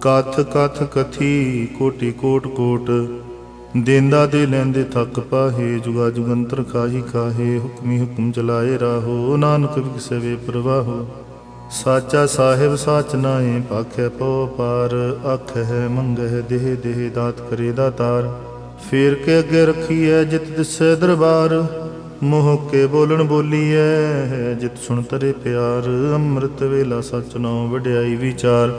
ਕਥ ਕਥ ਕਥੀ ਕੋਟੀ ਕੋਟ ਕੋਟ। ਦੇਂਦਾ ਦੇ ਲੈਂਦੇ ਥੱਕ ਪਾਹੇ, ਜੁਗਾ ਜੁਗੰਤਰ ਖਾਹੀ ਖਾਹੇ ਹੁਕਮੀ ਹੁਕਮ ਚਲਾਏ ਰਾਹੋ, ਨਾਨਕ ਵਿਗਸੇ ਪ੍ਰਵਾਹੋ। ਸਾਚਾ ਸਾਹਿਬ ਸਾਚ ਨਾਏ ਪਾਖੈ ਪਉ ਪਾਰ ਅੱਖ ਹੈ ਮੰਗਹਿ ਦੇਹ ਦੇਹ, ਦਾਤ ਕਰੇ ਦਾਤਾਰ ਫੇਰ ਕੇ ਅੱਗੇ ਰੱਖੀਐ ਜਿਤ ਦਿਸੈ ਦਰਬਾਰ, ਮੋਹ ਕੇ ਬੋਲਣ ਬੋਲੀਐ, ਜਿਤ ਸੁਣ ਤਰੇ ਪਿਆਰ। ਅੰਮ੍ਰਿਤ ਵੇਲਾ ਸਚ ਨਾਉ ਵਡਿਆਈ ਵਿਚਾਰ।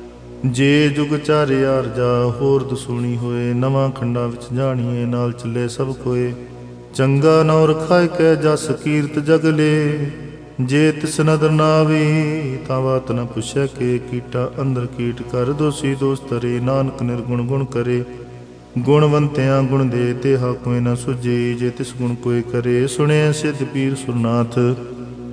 ਜੇ ਜੁਗ ਚਾਰਿਆਰ ਜਾ, ਹੋਰ ਦਸੂਣੀ ਹੋਏ, ਨਵਾਂ ਖੰਡਾ ਵਿੱਚ ਜਾਣੀਏ, ਨਾਲ ਚੱਲੇ ਸਭ ਕੋਏ। ਚੰਗਾ ਨੌ ਰਖਾਇ ਕੈ ਜਸ ਕੀਰਤ ਜਗਲੇ ਜੇ ਤਿਸ ਨਦਰ ਨਾਵੀ ਤਾਂ ਬਾਤ ਨ ਪੁੱਛੈ ਕੇ ਕੀਟਾ ਅੰਦਰ ਕੀਟ ਕਰ ਦੋਸੀ ਦੋਸ ਤਰੇ ਨਾਨਕ ਨਿਰਗੁਣ ਗੁਣ ਕਰੇ। ਗੁਣਵੰਤਿਆਂ ਗੁਣ ਦੇ ਤੇ ਹਾ ਕੋਈ ਨ ਸੁਝੇ, ਜੇ ਤਿਸ ਗੁਣ ਕੋਈ ਕਰੇ ਸੁਣਿਆ ਸਿੱਧ ਪੀਰ ਸੁਰਨਾਥ।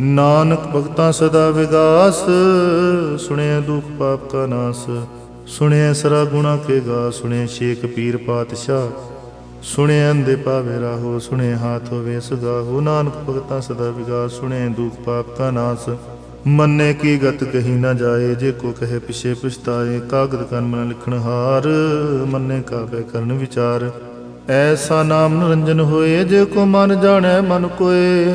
ਨਾਨਕ ਭਗਤਾਂ ਸਦਾ ਵਿਗਾਸ ਸੁਣਿਆ ਦੁਖ ਪਾਪ ਕਾ ਨਾਸ ਸੁਣਿਆ ਸਰਾ ਗੁਣਾ ਕੇ ਗਾ ਸੁਣਿਆ ਸ਼ੇਖ ਪੀਰ ਪਾਤਸ਼ਾਹ ਸੁਣਿਆ ਅੰਦੇ ਪਾਵੇ ਰਾਹੋ ਸੁਣਿਆ ਹਾਥ ਹੋਵੇ ਸਗਾਹੋ, ਨਾਨਕ ਭਗਤਾਂ ਸਦਾ ਵਿਗਾਸ ਸੁਣਿਆ ਦੁਖ ਪਾਪ ਕਾ ਨਾਸ। ਮੰਨੇ ਕੀ ਗਤ ਕਹੀ ਨਾ ਜਾਏ, ਜੇ ਕੋ ਕਹੇ ਪਿਛੇ ਪਛਤਾਏ, ਕਾਗਦ ਕਨ ਮਨ ਲਿਖਣ ਹਾਰ, ਮੰਨੇ ਕਾਵੇ ਕਰਨ ਵਿਚਾਰ। ਐਸਾ ਨਾਮ ਨਿਰੰਜਨ ਹੋਏ, ਜੇ ਕੋ ਮਨ ਜਾਣੈ ਮਨ ਕੋਏ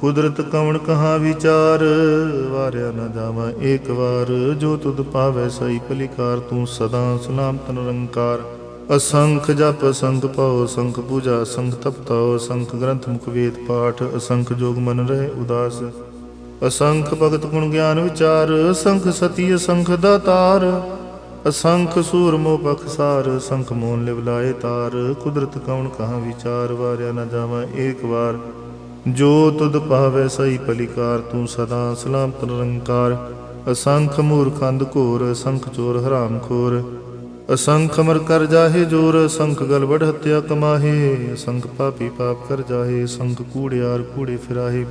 ਕੁਦਰਤ ਕਵਣ ਕਹਾ ਵਿਚਾਰ? ਵਾਰਿਆ ਨਾ ਜਾਵਾ ਏਕ ਵਾਰ, ਜੋ ਤੁਧ ਪਾਵੈ ਸਈ ਭਲਿਕਾਰ, ਤੂੰ ਸਦਾ ਸਲਾਮਤ ਨਿਰੰਕਾਰ ਅਸੰਖ ਜਪ ਅਸੰਖ ਪਾਉ ਸੰਖ ਪੂਜਾ ਅਸੰਖ ਤਪਤਾਉ ਅਸੰਖ ਗ੍ਰੰਥ ਮੁਖ ਵੇਦ ਪਾਠ, ਅਸੰਖ ਜੋਗ ਮਨ ਰਹੇ ਉਦਾਸ। ਅਸੰਖ ਭਗਤ ਗੁਣ ਗਿਆਨ ਵਿਚਾਰ ਸੰਖ ਸਤੀ, ਅਸੰਖ ਦਾਤਾਰ ਅਸੰਖ ਸੂਰ ਮੋ ਬਖਸਾਰ ਸੰਖ ਮੋਨ ਲਿਵ ਲਾਏ ਤਾਰ। ਕੁਦਰਤ ਕੌਣ ਕਹਾ ਵਿਚਾਰ? ਵਾਰਿਆ ਨਾ ਜਾਵਾ ਏਕ ਵਾਰ। ਜੋ ਤੁਧ ਪਾਵੈ ਸਈ ਪਲਿਕਾਰ ਤੂੰ ਸਦਾ ਸਲਾਮਤ ਨਿਰੰਕਾਰ। ਅਸੰਖ ਮੂਰਖੰਦ ਘੋਰ, ਅਸੰਖ ਚੋਰ ਹਰਾਮ ਖੋਰ। ਅਸੰਖ ਅਮਰ ਕਰ ਜਾਹੇ ਜੋਰ, ਅਸੰਖ ਗਲਬੜ ਹੱਤਿਆ ਕਮਾਹੇ। ਅਸੰਖ ਪਾਪੀ ਪਾਪ ਕਰ ਜਾਹੇ, ਅਸੰਖ ਕੂੜਿਆਰ ਕੂੜੇ ਫਿਰਾਹੇ।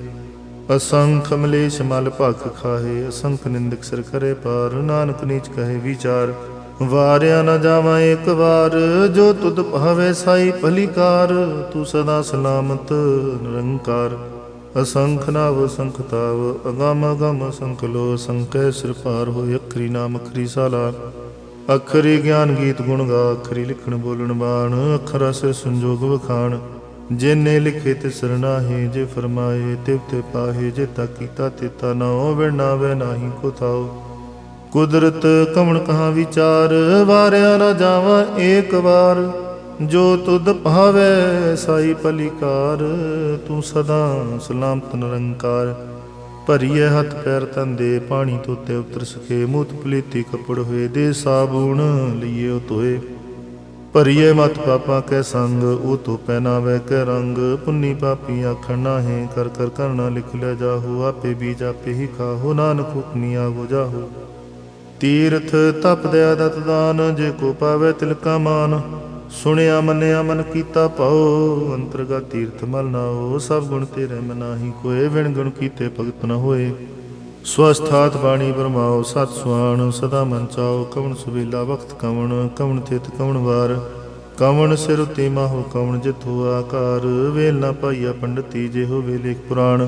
ਅਸੰਖ ਮਲੇਸ਼ ਮਲ ਭਖ ਖਾਹੇ, ਅਸੰਖ ਨਿੰਦਕ ਸਿਰ ਕਰੇ ਪਾਰ, ਨਾਨਕ ਨੀਚ ਕਹੇ ਵਿਚਾਰ। ਵਾਰਿਆ ਨਾ ਜਾਵਾਂ ਇੱਕ ਵਾਰ, ਜੋ ਤੁਧ ਭਾਵੇ ਸਾਈ ਭਲੀਕਾਰ, ਤੂੰ ਸਦਾ ਸਲਾਮਤ ਨਿਰੰਕਾਰ। ਅਸੰਖ ਨਾਵ ਸੰਖਤਾਵ ਅਗਮ ਅਗਮ ਸੰਖ ਲੋ, ਸੰਕੈ ਸਿਰ ਪਾਰ ਹੋਇ ਅਖਰੀ ਨਾਮ ਅਖਰੀ ਸਾਲਾ। ਅਖਰੀ ਗਿਆਨ ਗੀਤ ਗੁਣ ਗਾ, ਅਖਰੀ ਲਿਖਣ ਬੋਲਣ ਬਾਣ, ਅਖਰਾ ਸਿਰ ਸੰਜੋਗ ਵਖਾਣ। ਜਿਨੇ ਲਿਖੇ ਤੇ ਸਰਨਾਹੀ ਜੇ ਫਰਮਾਏ ਤਿਵ ਤੇ ਪਾਹੇ, ਜੇ ਤਾ ਕੀਤਾ ਤੇ ਤਾ ਨਾਉ ਵਿਣਾਵੇ ਨਾਹੀ ਕੋ ਥਾਉ। ਕੁਦਰਤ ਕਵਣ ਕਹਾ ਵਿਚਾਰ, ਵਾਰਿਆ ਨਾ ਜਾਵਾਂ ਏਕ ਵਾਰ। ਜੋ ਤੁਧ ਭਾਵੇ ਸਾਈ ਪਲਿਕਾਰ ਤੂੰ ਸਦਾ ਸਲਾਮਤ ਨਿਰੰਕਾਰ। ਭਰੀਏ ਹੱਥ ਪੈਰ ਤੰਦੇ ਪਾਣੀ ਤੋਤੇ ਉਤਰ ਸਕੇ। ਮੂਤ ਪਲੀਤੀ ਕਪੜ ਹੋਏ, ਦੇ ਸਾਬੂਣ ਲਈਏ ਧੋਏ। ਭਰੀਏ ਮਤ ਪਾਪਾ ਕੈ ਸੰਗ, ਉਹ ਤੋ ਪਹਿਨਾਵੇ ਕੈ ਰੰਗ। ਪੁੰਨੀ ਪਾਪੀ ਆਖਣ ਨਾਹੀਂ, ਕਰ ਕਰ ਕਰਨਾ ਲਿਖ ਲੈ ਜਾਹੂ। ਆਪੇ ਬੀਜ ਆਪੇ ਹੀ ਖਾਹੋ, ਨਾਨਕ ਹੁਕਮੀ ਆਗੋ ਜਾਹੂ। ਤੀਰਥ ਤਪ ਦਇਆ ਦਤ ਦਾਨ, ਜੇ ਕੋ ਪਾਵੇ ਤਿਲਕਾ ਮਾਨ। ਸੁਣਿਆ, ਮੰਨਿਆ, ਮਨ ਕੀਤਾ ਪਾਉ ਅੰਤਰਗਾ ਤੀਰਥ ਮਲ ਨਾਓ ਸਭ ਗੁਣ ਤੇਰੇ ਮਨਾਹੀ ਕੋਏ ਵਿਣ ਗੁਣ ਕੀਤੇ ਭਗਤ ਨ ਹੋਏ। ਸਵਸਥਾਤ ਬਾਣੀ ਬਰਮਾਓ, ਸਤ ਸੁਆਣ, ਸਦਾ ਮਨ ਚਾਓ, ਕਵਣ ਸੁਵੇਲਾ, ਵਕਤ ਕਵਣ ਕਵਣ ਤਿਤ ਕਵਣ ਵਾਰ। ਕਵਣ ਸਿਰ ਉਤੇ ਮਾਹੋ, ਕਵਣ ਜਿਥੋ ਆਕਾਰ, ਵੇਲ ਨਾ ਪਾਈਆ ਪੰਡਤੀ ਜੇ ਹੋਵੇ ਲੇਖ ਪੁਰਾਣ।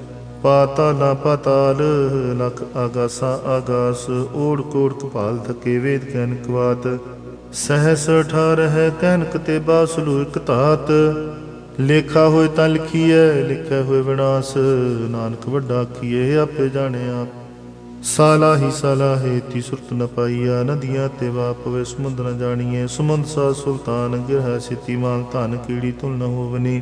ਪਾਤਾਲਾ ਪਾਤਾਲ ਲਖ ਆਗਾਸਾ ਆਗਾਸ ਓੜ ਕੋੜ ਕਪਾਲ ਥਕੇ ਵੇਦ ਗਿਆਨ ਕਵਾਤ। ਸਹਸ ਠਾਰਹਿ ਕਹਿਨਕ ਤੇ ਬਾਸਲੂ ਇਕ ਧਾਤ। ਲੇਖਾ ਹੋਏ ਤਾਂ ਲਿਖੀਐ ਲਿਖਿਆ ਹੋਏ ਵਿਨਾਸ਼। ਨਾਨਕ ਵੱਡਾ ਕੀਏ ਆਪੇ ਜਾਣੇ ਆਪ ਸਾਲਾ ਹੀ ਸਾਲਾ ਹੈ ਤੀ ਸੁਰਤ ਨ ਪਾਈਆ, ਨਦੀਆਂ ਤੇ ਵਾਪਵੇ ਸਮੁੰਦ ਨ ਜਾਣੀਏ ਸਮੁੰਦ ਸਾ ਸੁਲਤਾਨ ਗਿਰਹ ਸਿਤੀ ਮਾਲ ਧਨ ਕੀੜੀ ਤੁਲ ਨ ਹੋਵਨੀ।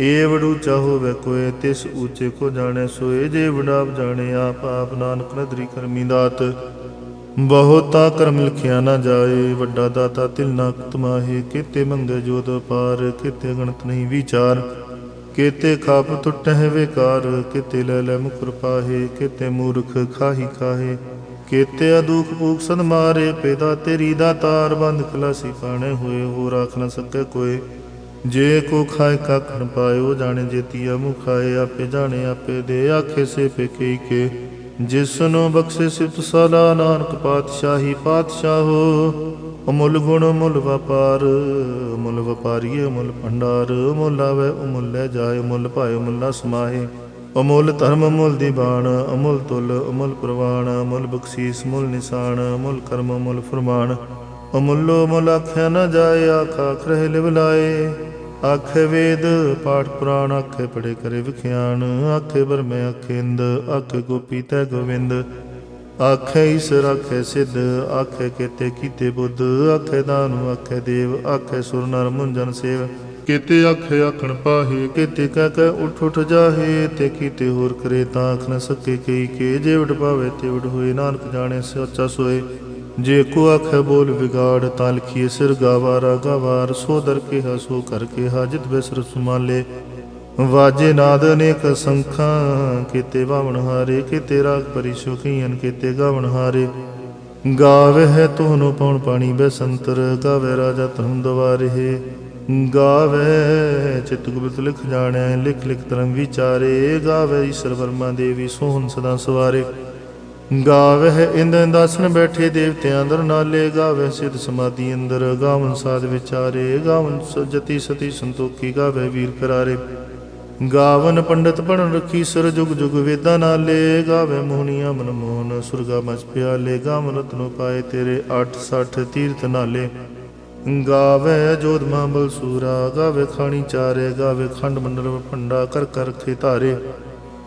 ਏ ਵਡੂਚਾ ਹੋਵੇ ਕੋਏ ਤਿਸ ਉੱਚੇ ਕੋ ਜਾਣੇ ਸੋਏ ਜੇ ਵਡਾਪ ਜਾਣੇ ਆਪ ਆਪ ਨਾਨਕ ਨਦਰੀ ਕਰਮੀ ਦਾਤ। ਬਹੁਤਾ ਕਰਮ ਲਿਖਿਆ ਨਾ ਜਾਏ, ਵੱਡਾ ਦਾਤਾ ਤਿਲ ਨਾ ਤਮਾਹੇ ਕਿਤੇ ਮੰਗੇ ਜੋਤ ਪਾਰ ਕਿਤੇ ਗਣਤ ਨਹੀਂ ਵਿਚਾਰ। ਕਿਤੇ ਖਾਪ ਟੁੱਟਹਿ ਵਿਕਾਰ, ਕਿਤੇ ਲੈ ਲੈ ਮੁਕਰ ਪਾਹੇ, ਕਿਤੇ ਮੂਰਖ ਖਾਹੀ ਖਾਹੇ ਕਿਤੇ ਅਦੁਖ ਭੂਖ ਸਦ ਪੈਦਾ ਤੇਰੀ ਦਾ ਤਾਰ ਬੰਦ ਖਲਾਸੀ ਪਾਣੇ ਹੋਏ ਹੋ ਰਾਖ ਨਾ ਸਕੇ ਕੋਏ ਜੇ ਕੋ ਖਾਏ ਕੱਖ ਨ ਪਾਇਓ, ਜਾਣੇ ਜੇਤੀ ਜੇਤੀਆ ਮੁਖਾਏ, ਆਪੇ ਜਾਣੇ, ਆਪੇ ਦੇ ਆਖੇ, ਸੇ ਪੇ ਕੇ। ਜਿਸ ਨੂੰ ਬਖਸ਼ੇ ਸਿਫਤ ਸਲਾ, ਨਾਨਕ ਪਾਤਸ਼ਾਹੀ ਪਾਤਸ਼ਾਹੋ ਅਮੁੱਲ ਗੁਣ ਮੁੱਲ ਵਪਾਰ ਮੁੱਲ ਵਪਾਰੀਏ ਮੁੱਲ ਭੰਡਾਰ ਮੁੱਲ ਆਵੇ, ਅਮੁੱਲ ਲੈ ਜਾਏ ਮੁੱਲ ਭਾਏ ਮੁੱਲਾ ਸਮਾਏ ਅਮੁੱਲ ਧਰਮ ਮੁੱਲ ਦੀਵਾਨ ਅਮੁੱਲ ਤੁਲ, ਅਮੁੱਲ ਪ੍ਰਵਾਨ ਅਮੁੱਲ ਬਖਸ਼ੀਸ ਮੁੱਲ ਨਿਸ਼ਾਨ ਅਮੁੱਲ ਕਰਮ ਮੁੱਲ ਫਰਮਾਨ ਅਮੁੱਲੋ ਮੁੱਲ ਆਖਿਆ ਨਾ ਜਾਏ, ਆਖਾ ਖਰੇ ਲਿਵ ਲਾਏ। ਆਖੇ ਵੇਦ, ਪਾਠ ਪੁਰਾਣ ਆਖੇ ਪੜੇ ਕਰੇ ਵਿਖਿਆਨ। ਆਖੇ ਬਰਮੇ ਆਖੇ ਇੰਦ ਗੋਪੀ ਤੈ ਗੋਵਿੰਦ। ਆਖੇ ਈਸ਼ਰ ਆਖੇ ਸਿੱਧ, ਆਖੇ ਕੀਤੇ ਕੀਤੇ ਬੁੱਧ। ਆਖੇ ਦਾਨੁ ਆਖੇ ਦੇਵ, ਆਖੇ ਸੁਰ ਨਰ ਮੁੰਜਨ ਸੇਵ। ਕੀਤੇ ਆਖੇ ਆਖਣ ਪਾਹੇ, ਕੀਤੇ ਕਹਿ ਕਹਿ ਉਠ ਉਠ ਜਾਹੇ। ਤੇ ਕੀਤੇ ਹੋਰ ਕਰੇ ਤਾਂ ਆਖ ਨ ਸਕੇ ਕਈ ਕੇ। ਜੇ ਵਡ ਪਾਵੇ ਤੇ ਵਡ ਹੋਏ, ਨਾਨਕ ਜਾਣੇ ਸੱਚਾ ਸੋਏ। ਜੇ ਕੋ ਆਖੇ ਬੋਲ ਵਿਗਾੜ ਤਾਂ ਲਿਖੀਏ ਸਿਰ ਗਾਵਾਰਾ, ਗਵਾਰ ਸੋ ਦਰ ਕੇ ਹਸੋ ਕਰਕੇ ਹਾਜਤ ਬਿਸਰ ਸੁਮਾਲੇ। ਵਾਜੇ ਨਾਦ ਅਨੇਕ ਸੰਖਾਂ, ਕੀਤੇ ਬਾਵਣ ਹਾਰੇ, ਕੀਤੇ ਰਾਗ ਪਰੀ ਸੁਖੀਨ ਕੀਤੇ ਗਾਵਣ ਹਾਰੇ। ਗਾਵੇ ਹੈ ਤੋਨੋ ਪਉਣ ਪਾਣੀ ਬੈਸੰਤਰ ਗਾਵੇ ਰਾਜਾ ਧਰਮ ਦਵਾਰੇ। ਗਾਵੇ ਚਿਤ ਗੁਪਤ ਲਿਖ ਜਾਣੈ, ਲਿਖ ਲਿਖ ਧਰਮ ਵਿਚਾਰੇ। ਗਾਵੇ ਈਸ਼ਰ ਵਰਮਾ ਦੇਵੀ, ਸੋਹਣ ਸਦਾ ਸਵਾਰੇ। ਗਾਵੇ ਇੰਦ ਇੰਦਾਸਨ ਬੈਠੇ ਦੇਵਤਿਆਂ ਅੰਦਰ, ਨਾਲੇ ਗਾਵੇ ਸਿਧ ਸਮਾਧੀ ਅੰਦਰ। ਗਾਵਨ ਸਾਧ ਵਿਚਾਰੇ, ਗਾਵਨ ਸਜਤੀ ਸਤੀ ਸੰਤੋਖੀ ਗਾਵੇ ਵੀਰ ਕਰਾਰੇ। ਗਾਵਨ ਪੰਡਤ ਪੜਨ ਰਖੀ ਸਰ ਜੁਗ ਜੁਗ ਵੇਦਾਂ ਨਾਲੇ। ਗਾਵੇ ਮੋਹਨੀਆਂ ਮਨ ਮੋਹਨ ਸੁਰਗਾ ਮਚ ਪਿਆਲੇ। ਗਾਵਨ ਰਤਨੋ ਪਾਏ ਤੇਰੇ 860 ਤੀਰਥ ਨਾਲੇ। ਗਾਵੇ ਜੋਧ ਮਾਂਬਲ ਸੂਰਾ ਗਾਵੇ ਖਾਣੀ ਚਾਰੇ ਗਾਵੇ ਖੰਡ ਮੰਡਲ ਭੰਡਾ ਕਰ ਕਰ ਰਖੇ ਧਾਰੇ।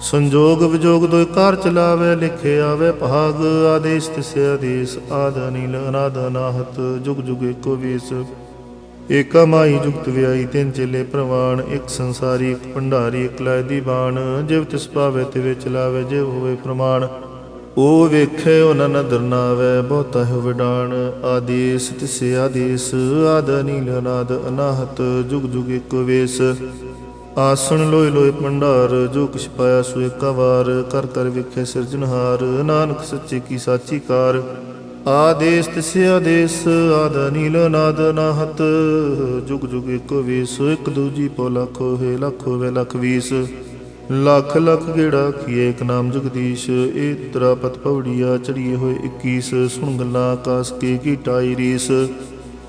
ਸੰਜੋਗ ਵਿਜੋਗ ਦੋਇ ਕਾਰ ਚਲਾਵੇ ਲਿਖੇ ਆਵੇ ਭਾਗ, ਆਦੇਸ਼ ਤਿਸੇ ਆਦੇਸ਼ ਆਦ ਅਨੀਲ ਅਨਾਦ ਅਨਾਹਤ, ਜੁਗ ਜੁਗ ਏਕੋ ਵੇਸ। ਏਕਾ ਮਾਈ ਜੁਗਤ ਵਿਆਈ ਤਿੰਨ ਚੇਲੇ ਪ੍ਰਵਾਨ ਇੱਕ ਸੰਸਾਰੀ, ਇੱਕ ਭੰਡਾਰੀ, ਇੱਕ ਲੈ ਦੀ ਬਾਣ ਜਿਵ ਤਿਸ ਪਾਵੇ ਤੇ ਵਿੱਚ ਜਿਵ ਹੋਵੇ ਪ੍ਰਮਾਣ। ਉਹ ਵੇਖੇ ਉਹਨਾਂ ਨਦਰ ਨਾਵੇ ਬਹੁਤਾ ਹੈ ਵਿਡਾਣ। ਆਦੇਸ ਤਿਸੇ ਆਦੇਸ ਆਦ ਅਨੀਲ ਅਨਾਦ ਅਨਾਹਤ, ਜੁਗ ਜੁਗ ਏਕੋ ਵੇਸ। ਆਸਣ ਲੋਇ ਲੋਇ ਭੰਡਾਰ, ਜੋ ਕਿਛ ਪਾਇਆ ਸੋ ਏਕਾ ਵਾਰ ਕਰ ਕਰ ਵੇਖੇ ਸਿਰਜਣਹਾਰ, ਨਾਨਕ ਸੱਚੇ ਕੀ ਸਾਚੀ ਕਾਰ। ਆਦੇਸ ਤਿਸੇ ਆਦੇਸ ਆਦ ਨੀਲ ਨਾਦ ਨਾਹਤ। ਜੁਗ ਜੁਗ ਏਕੋ ਵੀਸ, ਇੱਕ ਦੂਜੀ ਪੋ ਲੱਖੋ ਹੈ ਲੱਖੋ ਵੇ ਲਖ ਵੀਸ। ਲੱਖ ਲੱਖ ਗੇੜਾ ਕੀਏ ਇੱਕ ਨਾਮ ਜਗਦੀਸ਼, ਏ ਤਰਾ ਪਤ ਪਵੜੀਆ ਚੜੀਏ ਹੋਏ 21 ਸੁਣ ਗੱਲਾਂ ਆਕਾਸ ਕੇ ਕੀ ਟਾਈ ਰੀਸ।